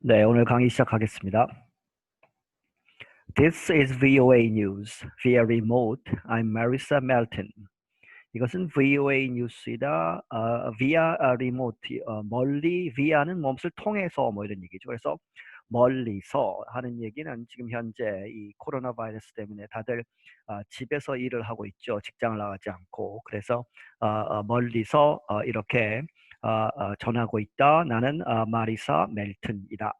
네, 오늘 강의 시작하겠습니다. This is VOA News via remote. I'm Marissa Melton. 이것은 VOA 뉴스이다. 어, via remote. 어, 멀리 via는 무엇을 통해서 뭐 이런 얘기죠. 그래서 멀리서 하는 얘기는 지금 현재 이 코로나 바이러스 때문에 다들 어, 집에서 일을 하고 있죠. 직장을 나가지 않고. 그래서 어, 어, 멀리서 어, 이렇게 어, 어, 전하고 있다. 나는 어, 마리사 멜튼이다.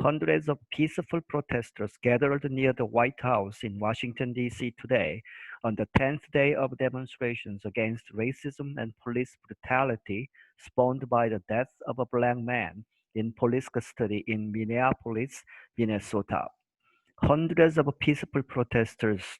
Hundreds of peaceful protesters gathered near the White House in Washington, D.C. today on the 10th day of demonstrations against racism and police brutality spawned by the death of a black man in police custody in Minneapolis, Minnesota. Hundreds of peaceful protesters,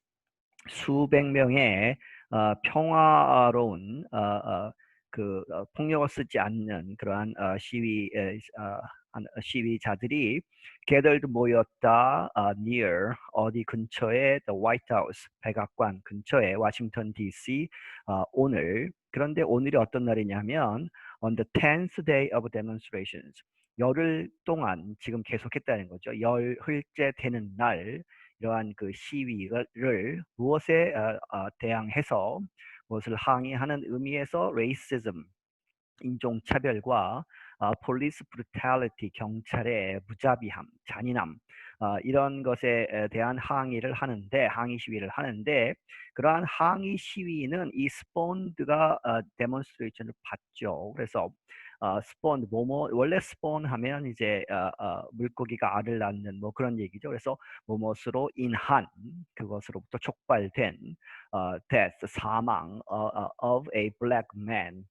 수백 명의 어, 평화로운 어, 어, 그 어, 폭력을 쓰지 않는 그러한 어, 시위 에, 어, 한- 시위자들이 gathered 모였다 어, near 어디 근처에 the White House 백악관 근처에 워싱턴 D.C. 어, 오늘 그런데 오늘이 어떤 날이냐면 on the 10th day of demonstrations 열흘 동안 지금 계속했다는 거죠. 열흘째 되는 날 이러한 그 시위를 무엇에 어, 어, 대항해서 무엇을 항의하는 의미에서 racism 인종차별과 어, police brutality 경찰의 무자비함, 잔인함 어, 이런 것에 에 대한 항의를 하는데 항의 시위를 하는데 그러한 항의 시위는 이 스폰드가 어, 데몬스트레이션을 받죠. 그래서 어, 스폰 뭐뭐 원래 스폰 하면 이제 어, 어, 물고기가 알을 낳는 뭐 그런 얘기죠. 그래서 뭐뭇으로 인한 그것으로부터 촉발된 어, death 사망 어, 어, of a black man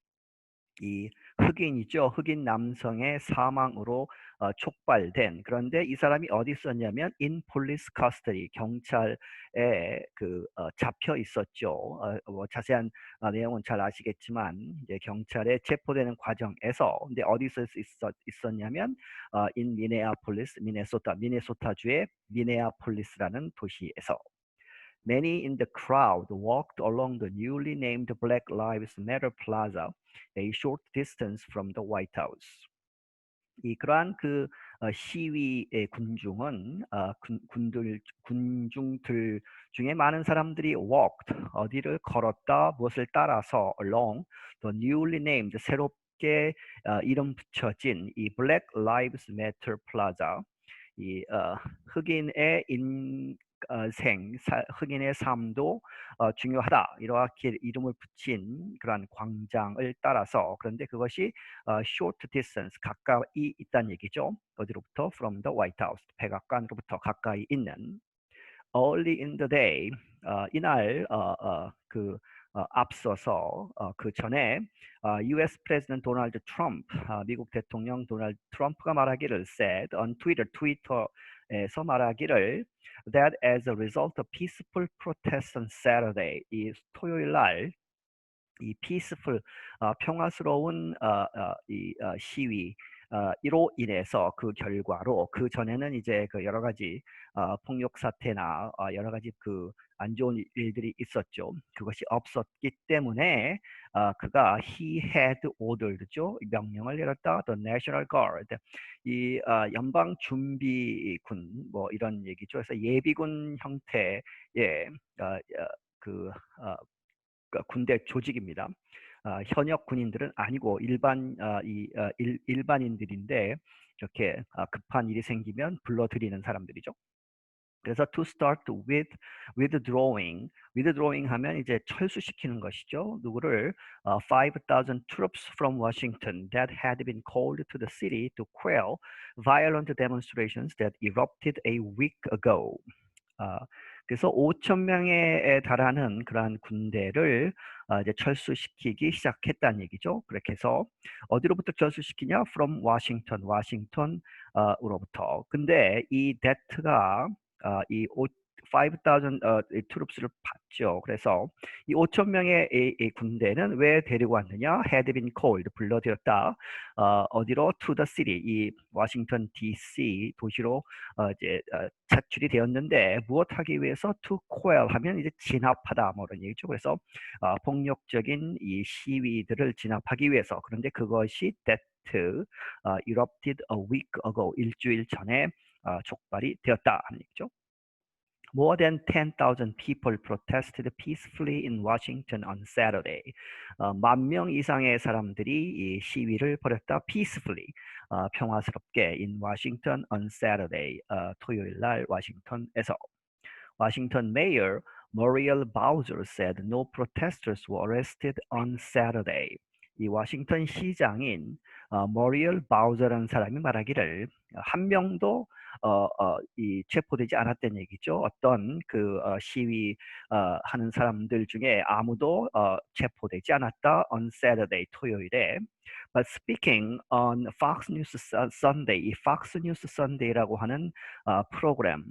이 흑인이죠. 흑인 남성의 사망으로 어, 촉발된 그런데 이 사람이 어디 있었냐면 in police custody 경찰에 그 어, 잡혀 있었죠. 어, 뭐 자세한 어, 내용은 잘 아시겠지만 이제 경찰에 체포되는 과정에서 근데 어디서 있었, 있었냐면 어, in Minneapolis, 미네소타, 미네소타주의 미네아폴리스라는 도시에서 Many in the crowd walked along the newly named Black Lives Matter Plaza, a short distance from the White House. 이 그러한 그 어, 시위의 군중은 어, 군, 군들 군중들 중에 많은 사람들이 walked 어디를 걸었다 무엇을 따라서 along the newly named 새롭게 어, 이름 붙여진 이 Black Lives Matter Plaza 이 어, 흑인의 인 어, 생, 사, 흑인의 삶도 어, 중요하다. 이렇게 이름을 붙인 그러한 광장을 따라서 그런데 그것이 어, short distance 가까이 있다는 얘기죠. 어디로부터? From the White House 백악관으로부터 가까이 있는 early in the day 어, 이날 어, 어, 그 어, 앞서서 어, 그 전에 어, U.S. President 도널드 트럼프 어, 미국 대통령 도널드 트럼프가 말하기를 said on Twitter 트위터 에서 말하기를 that as a result of peaceful protests on Saturday 이 토요일 날 이 peaceful 어, 평화스러운 어, 어, 이 어, 시위 어, 이로 인해서 그 결과로 그 전에는 이제 그 여러 가지 어, 폭력 사태나 어, 여러 가지 그 안 좋은 일들이 있었죠. 그것이 없었기 때문에 어, 그가 he had ordered죠. 명령을 내렸다. The National Guard 이 어, 연방 준비군 뭐 이런 얘기죠. 그래서 예비군 형태의 어, 어, 그 어, 그 군대 조직입니다. 어, 현역 군인들은 아니고 일반 어, 이 어, 일, 일반인들인데 이렇게 어, 급한 일이 생기면 불러들이는 사람들이죠. 그래서 to start with withdrawing, withdrawing 하면 이제 철수시키는 것이죠. 누구를 어, 5,000 troops from Washington that had been called to the city to quell violent demonstrations that erupted a week ago. 어, 그래서 5천 명에 달하는 그러한 군대를 어, 이제 철수시키기 시작했다는 얘기죠. 그렇게 해서 어디로부터 철수시키냐? From Washington, 워싱턴 어, 으로부터. 근데 이 데트가 어, 이 오, 5,000 어, 트룹스를 봤죠. 그래서 이 5천 명의 이, 이 군대는 왜 데리고 왔느냐? had been called 불러들였다. 어, 어디로 to the city 이 워싱턴 D.C. 도시로 어, 이제 어, 차출이 되었는데 무엇하기 위해서 to quell 하면 이제 진압하다 뭐 이런 얘기죠. 그래서 어, 폭력적인 이 시위들을 진압하기 위해서 그런데 그것이 that uh, erupted a week ago 일주일 전에 어, 촉발이 되었다 하는 얘기죠. More than 10,000 people protested peacefully in Washington on Saturday. 어, 만명 이상의 사람들이 이 시위를 벌였다 peacefully, 어, 평화스럽게 in Washington on Saturday, 어, 토요일 날 워싱턴에서. Washington Mayor Muriel Bowser said no protesters were arrested on Saturday. 이 워싱턴 시장인 어, 머리얼 바우저라는 사람이 말하기를 한 명도 어, 어, 이 체포되지 않았다는 얘기죠. 어떤 그 어, 시위 어, 하는 사람들 중에 아무도 어, 체포되지 않았다 on Saturday 토요일에. But speaking on Fox News Sunday, 이 Fox News Sunday라고 하는 어, 프로그램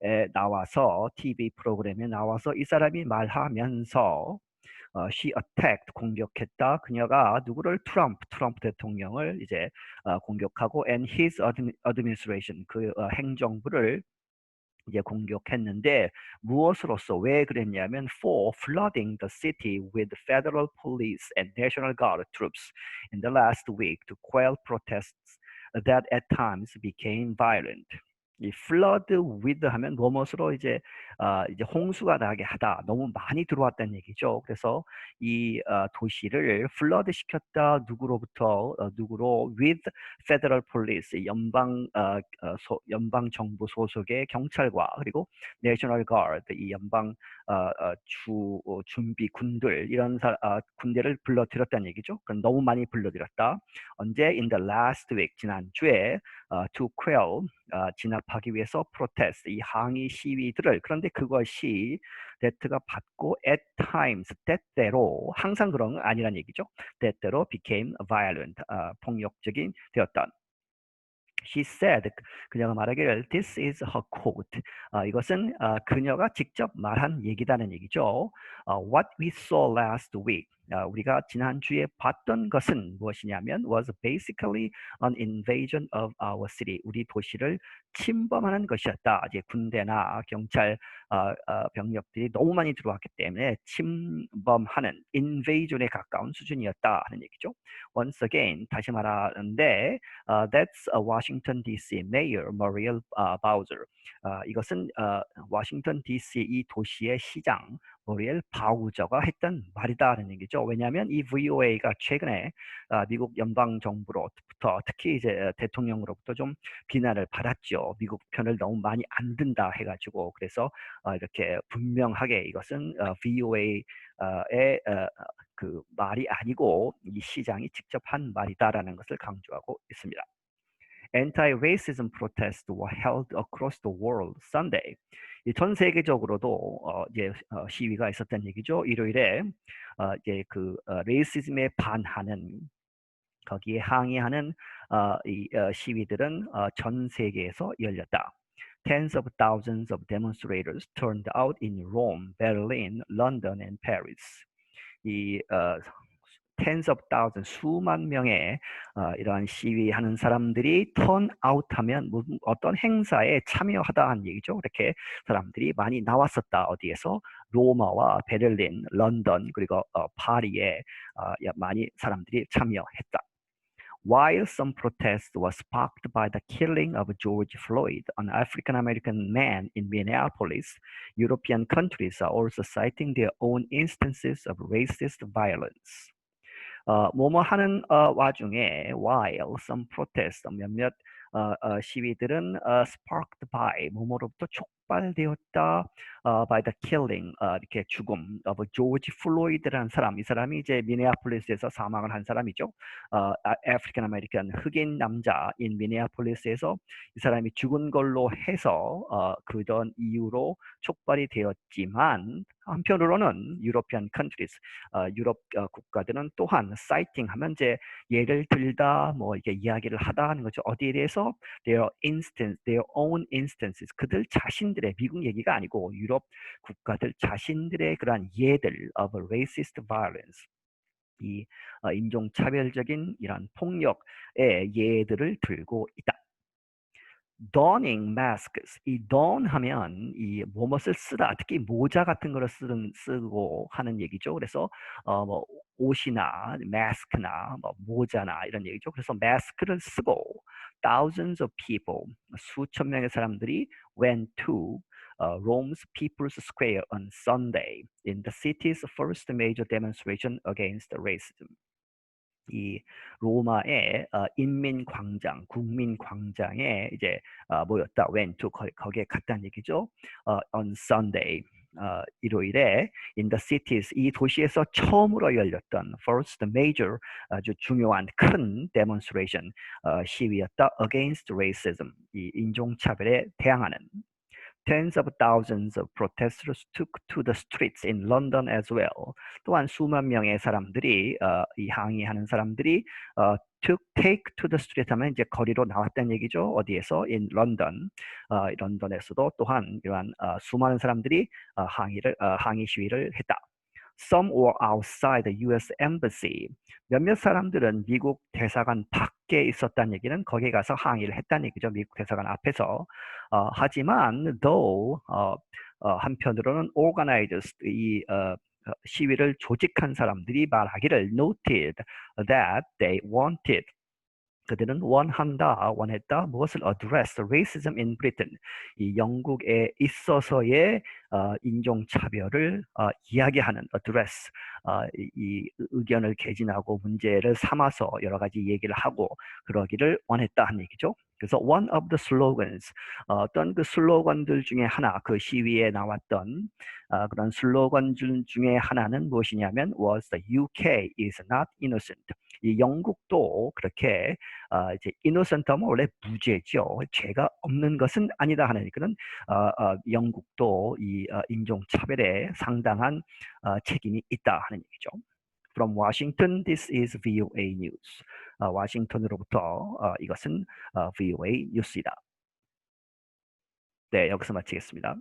에 나와서 TV 프로그램에 나와서 이 사람이 말하면서 어, she attacked 공격했다. 그녀가 누구를 트럼프 트럼프 대통령을 이제 어, 공격하고 and his administration 그 어, 행정부를 이제 공격했는데 무엇으로서 왜 그랬냐면 for flooding the city with federal police and national guard troops in the last week to quell protests that at times became violent. 이 flood with 하면 무엇으로 이제 어, 이제 홍수가 나게 하다 너무 많이 들어왔다는 얘기죠. 그래서 이 어, 도시를 flood 시켰다 누구로부터 어, 누구로 with federal police 연방 어, 어, 소, 연방 정부 소속의 경찰과 그리고 national guard 이 연방 어, 어, 주 어, 준비 군들 이런 사, 어, 군대를 불러들였다는 얘기죠. 그럼 너무 많이 불러들였다. 언제 in the last week 지난 주에 어, to quell 어, 진압 하기 위해서 protest 이 항의 시위들을 그런데 그것이 that가 받고 at times 때때로 항상 그런 건 아니란 얘기죠. 때때로 became violent 어, 폭력적인 되었던 She said, 그녀가 말하기를 This is her quote. 어, 이것은 어, 그녀가 직접 말한 얘기다는 얘기죠. 어, What we saw last week. 어, 우리가 지난주에 봤던 것은 무엇이냐면 was basically an invasion of our city. 우리 도시를 침범하는 것이었다. 이제 군대나 경찰 어, 어, 병력들이 너무 많이 들어왔기 때문에 침범하는 invasion에 가까운 수준이었다 하는 얘기죠. Once again 다시 말하는데 that's Washington D.C. Mayor Muriel Bowser. 어, 이것은 어, 워싱턴 D.C. 이 도시의 시장 모리엘 바우저가 했던 말이다라는 얘기죠. 왜냐하면 이 VOA가 최근에 어, 미국 연방 정부로부터 특히 이제 대통령으로부터 좀 비난을 받았죠. 미국 편을 너무 많이 안 든다 해가지고 그래서 어, 이렇게 분명하게 이것은 어, VOA의 그 말이 아니고 이 시장이 직접 한 말이다라는 것을 강조하고 있습니다. Anti-racism protests were held across the world Sunday. 전 세계적으로도 어, 이제 어, 시위가 있었다는 얘기죠. 일요일에 어, 이제 그 어, 레이시즘에 반하는 거기에 항의하는 어, 이 어, 시위들은 어, 전 세계에서 열렸다. Tens of thousands of demonstrators turned out in Rome, Berlin, London, and Paris. 이 어, tens of thousands 수만 명의 어, 이러한 시위하는 사람들이 turn out 하면 무슨 어떤 행사에 참여하다는 얘기죠. 이렇게 사람들이 많이 나왔었다. 어디에서 로마와 베를린, 런던 그리고 어, 파리에 어, 많이 사람들이 참여했다. While some protest was sparked by the killing of George Floyd, an African American man in Minneapolis, European countries are also citing their own instances of racist violence. 어, 뭐뭐 하는 어, 와중에 while some protest 몇몇 어, 어, 시위들은 어, sparked by 뭐뭐로부터 촉발되었다 어, by the killing 어, 이렇게 죽음 of George Floyd라는 사람 이 사람이 이제 미네아폴리스에서 사망을 한 사람이죠. 어, 아프리칸 아메리칸 흑인 남자인 미네아폴리스에서 이 사람이 죽은 걸로 해서 어, 그런 이유로 촉발이 되었지만 한편으로는 European countries, 어, 유럽 어, 국가들은 또한 citing 하면 이제 예를 들다 뭐 이게 이야기를 하다 하는 거죠. 어디에 대해서 their instance, their own instances, 그들 자신들의 미국 얘기가 아니고 유럽 국가들 자신들의 그러한 예들 of racist violence. 이 어, 인종차별적인 이런 폭력의 예들을 들고 있다. Donning masks. 이 don 하면 이 무엇을 쓰다, 특히 모자 같은 거를 쓰는, 쓰고 하는 얘기죠. 그래서 어, 뭐 옷이나 마스크나 뭐 모자나 이런 얘기죠. 그래서 마스크를 쓰고 thousands of people, 수천 명의 사람들이 went to uh, Rome's People's Square on Sunday in the city's first major demonstration against racism. 이 로마의 어, 인민광장, 국민광장에 이제 어, 모였다. went to 거 기에 갔다는 얘기죠. 어, on Sunday, 어, 일요일에 in the cities 이 도시에서 처음으로 열렸던 first major 아주 중요한 큰 demonstration 어, 시위였다. against racism 이 인종차별에 대항하는 Tens of thousands of protesters took to the streets in London as well. 또한 수만 명의 사람들이 어, 이 항의하는 사람들이 어, took take to the street 하면 이제 거리로 나왔다는 얘기죠. 어디에서? in London. 어, 런던에서도 또한 이러한 어, 수많은 사람들이 어, 항의를 어, 항의 시위를 했다. Some were outside the U.S. Embassy. 몇몇 사람들은 미국 대사관 밖에 있었다는 얘기는 거기에 가서 항의를 했다는 얘기죠. 미국 대사관 앞에서. 어, 하지만 though 어, 어, 한편으로는 organizers 이 어, 시위를 조직한 사람들이 말하기를 noted that they wanted 그들은 원한다, 원했다, 무엇을 address racism in Britain, 이 영국에 있어서의 어, 인종차별을 어, 이야기하는 address, 어, 이, 이 의견을 개진하고 문제를 삼아서 여러 가지 얘기를 하고 그러기를 원했다 하는 얘기죠. 그래서 one of the slogans, 어, 어떤 그 슬로건들 중에 하나, 그 시위에 나왔던 어, 그런 슬로건 중에 하나는 무엇이냐면 was the UK is not innocent. 이 영국도 그렇게 어, 이제 innocent하면 원래 무죄죠. 죄가 없는 것은 아니다 하는 그런 어, 어, 영국도 이 어, 인종 차별에 상당한 어, 책임이 있다 하는 얘기죠. From Washington, this is VOA News. 어, 워싱턴으로부터 어, 이것은 어, VOA 뉴스이다. 네, 여기서 마치겠습니다.